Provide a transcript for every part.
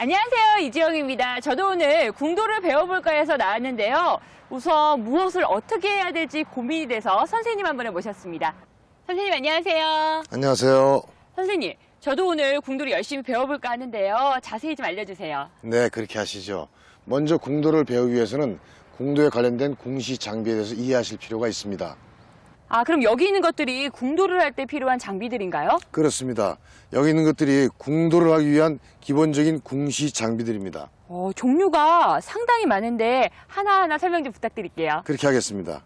안녕하세요. 이지영입니다. 저도 오늘 궁도를 배워볼까 해서 나왔는데요. 우선 무엇을 어떻게 해야 될지 고민이 돼서 선생님 한 분을 모셨습니다. 선생님 안녕하세요. 안녕하세요. 선생님, 저도 오늘 궁도를 열심히 배워볼까 하는데요. 자세히 좀 알려주세요. 네, 그렇게 하시죠. 먼저 궁도를 배우기 위해서는 궁도에 관련된 궁시 장비에 대해서 이해하실 필요가 있습니다. 아, 그럼 여기 있는 것들이 궁도를 할 때 필요한 장비들인가요? 그렇습니다. 여기 있는 것들이 궁도를 하기 위한 기본적인 궁시 장비들입니다. 어, 종류가 상당히 많은데 하나하나 설명 좀 부탁드릴게요. 그렇게 하겠습니다.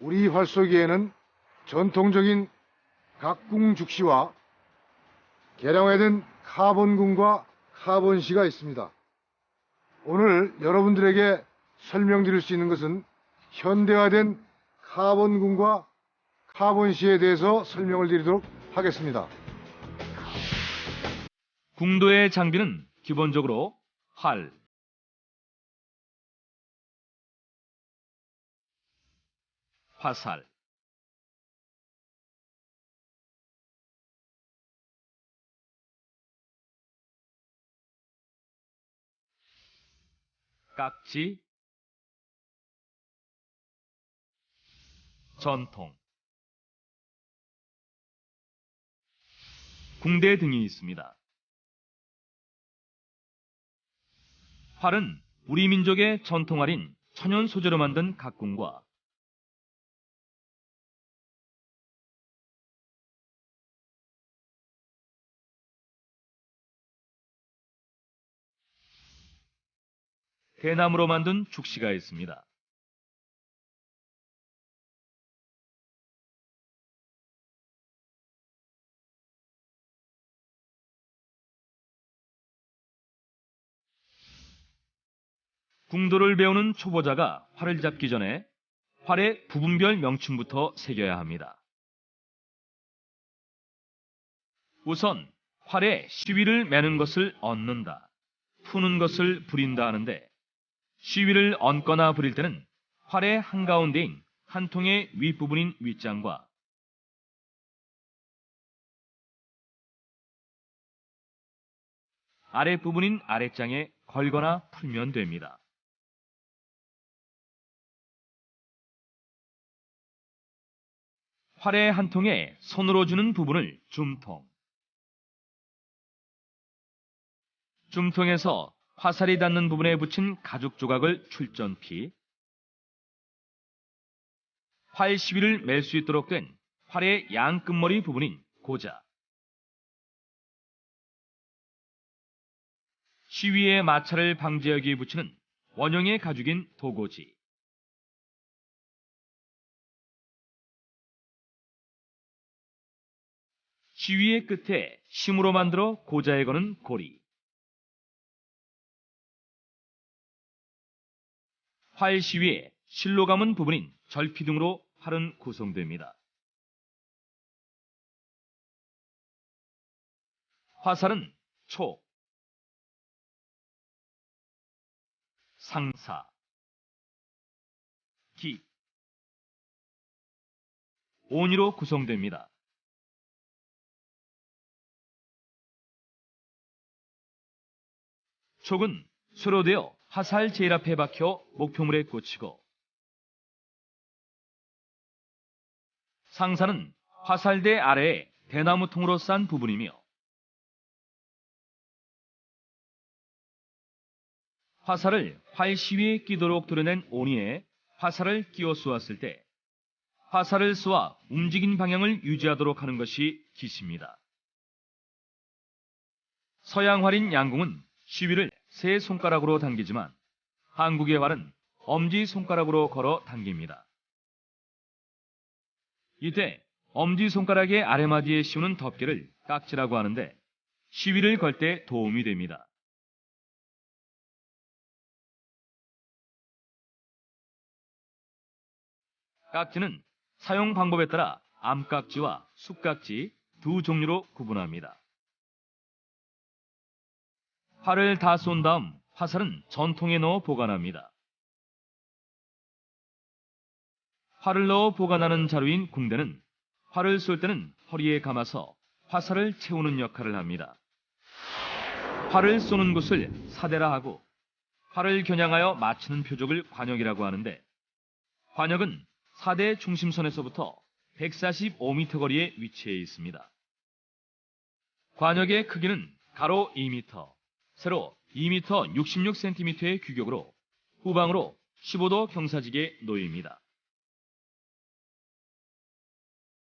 우리 활쏘기에는 전통적인 각궁 죽시와 개량화된 카본궁과 카본시가 있습니다. 오늘 여러분들에게 설명드릴 수 있는 것은 현대화된 카본궁과 카본시에 대해서 설명을 드리도록 하겠습니다. 궁도의 장비는 기본적으로 활, 화살, 깍지, 전통, 궁대 등이 있습니다. 활은 우리 민족의 전통활인 천연 소재로 만든 각궁과 대나무로 만든 죽시가 있습니다. 궁도를 배우는 초보자가 활을 잡기 전에 활의 부분별 명칭부터 새겨야 합니다. 우선 활에 시위를 매는 것을 얹는다, 푸는 것을 부린다 하는데 시위를 얹거나 부릴 때는 활의 한가운데인 한 통의 윗부분인 윗장과 아랫부분인 아랫장에 걸거나 풀면 됩니다. 활의 한 통에 손으로 주는 부분을 줌통. 줌통에서 화살이 닿는 부분에 붙인 가죽 조각을 출전피. 활 시위를 맬 수 있도록 된 활의 양 끝머리 부분인 고자. 시위의 마찰을 방지하기 위해 붙이는 원형의 가죽인 도고지. 시위의 끝에 심으로 만들어 고자에 거는 고리. 활 시위에 실로 감은 부분인 절피 등으로 활은 구성됩니다. 화살은 초, 상사, 기, 온이로 구성됩니다. 촉은 수로 되어 화살 제일 앞에 박혀 목표물에 꽂히고 상사는 화살대 아래에 대나무 통으로 싼 부분이며 화살을 활 시위에 끼도록 도려낸 온이에 화살을 끼워 쏘았을 때 화살을 쏘아 움직인 방향을 유지하도록 하는 것이 기시입니다. 서양 활인 양궁은 시위를 세 손가락으로 당기지만 한국의 활은 엄지 손가락으로 걸어 당깁니다. 이때 엄지 손가락의 아래마디에 씌우는 덮개를 깍지라고 하는데 시위를 걸 때 도움이 됩니다. 깍지는 사용 방법에 따라 암깍지와 숫깍지 두 종류로 구분합니다. 활을 다 쏜 다음 화살은 전통에 넣어 보관합니다. 활을 넣어 보관하는 자루인 궁대는 활을 쏠 때는 허리에 감아서 화살을 채우는 역할을 합니다. 활을 쏘는 곳을 사대라 하고 활을 겨냥하여 맞추는 표적을 관역이라고 하는데 관역은 사대 중심선에서부터 145m 거리에 위치해 있습니다. 관역의 크기는 가로 2m, 세로 2m 66cm의 규격으로 후방으로 15도 경사지게 놓입니다.